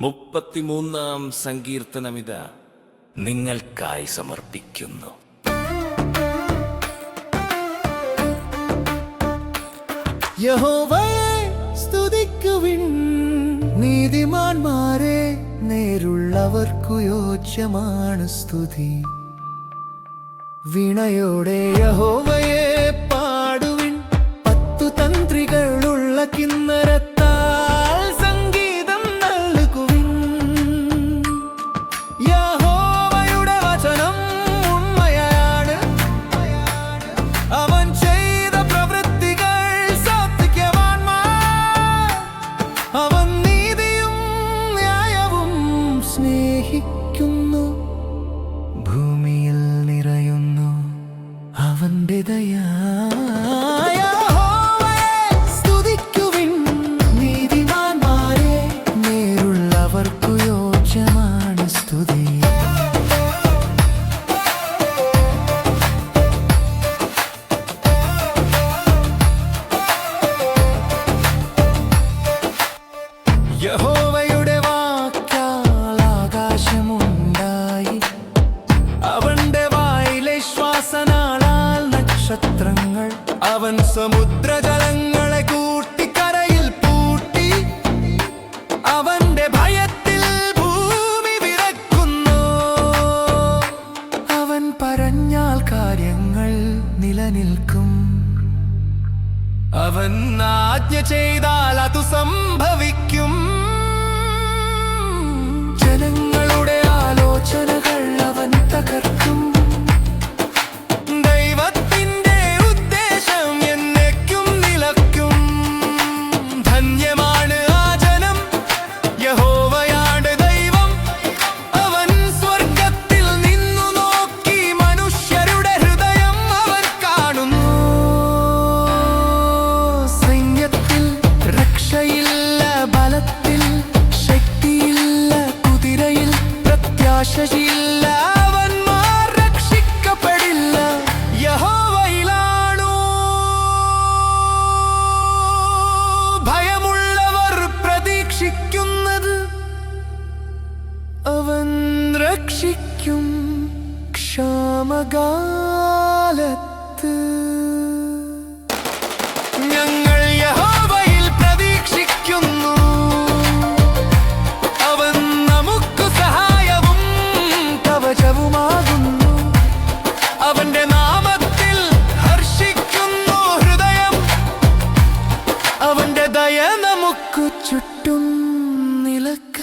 മുപ്പത്തിമൂന്നാം സങ്കീർത്തനമിത നിങ്ങൾക്കായി സമർപ്പിക്കുന്നു. യഹോവയെ സ്തുതിക്കുവിൻ. നീതിമാന്മാരെ നേരുള്ളവർക്കു യോജ്യമാണ് സ്തുതി. വീണയോടെ യഹോവയെ അവന്റെ ദയാ നക്ഷത്രങ്ങൾ. അവൻ സമുദ്രജലങ്ങളെ കൂട്ടിക്കരയിൽ പൂട്ടി. അവന്റെ ഭയത്തിൽ ഭൂമി വിറക്കുന്നു. അവൻ പറഞ്ഞാൽ കാര്യങ്ങൾ നിലനിൽക്കും. അവൻ ആജ്ഞ ചെയ്താൽ അത് സംഭവിക്കും. ബലത്തിൽ ശക്തിയില്ല കുതിരയിൽ പ്രത്യാശയില്ല അവന്മാർ രക്ഷിക്കപ്പെടില്ല യഹോവയിലാണു? ഭയമുള്ളവർ പ്രതീക്ഷിക്കുന്നത് അവൻ രക്ഷിക്കും ക്ഷാമകാലം ചുറ്റും നിലയ്ക്ക്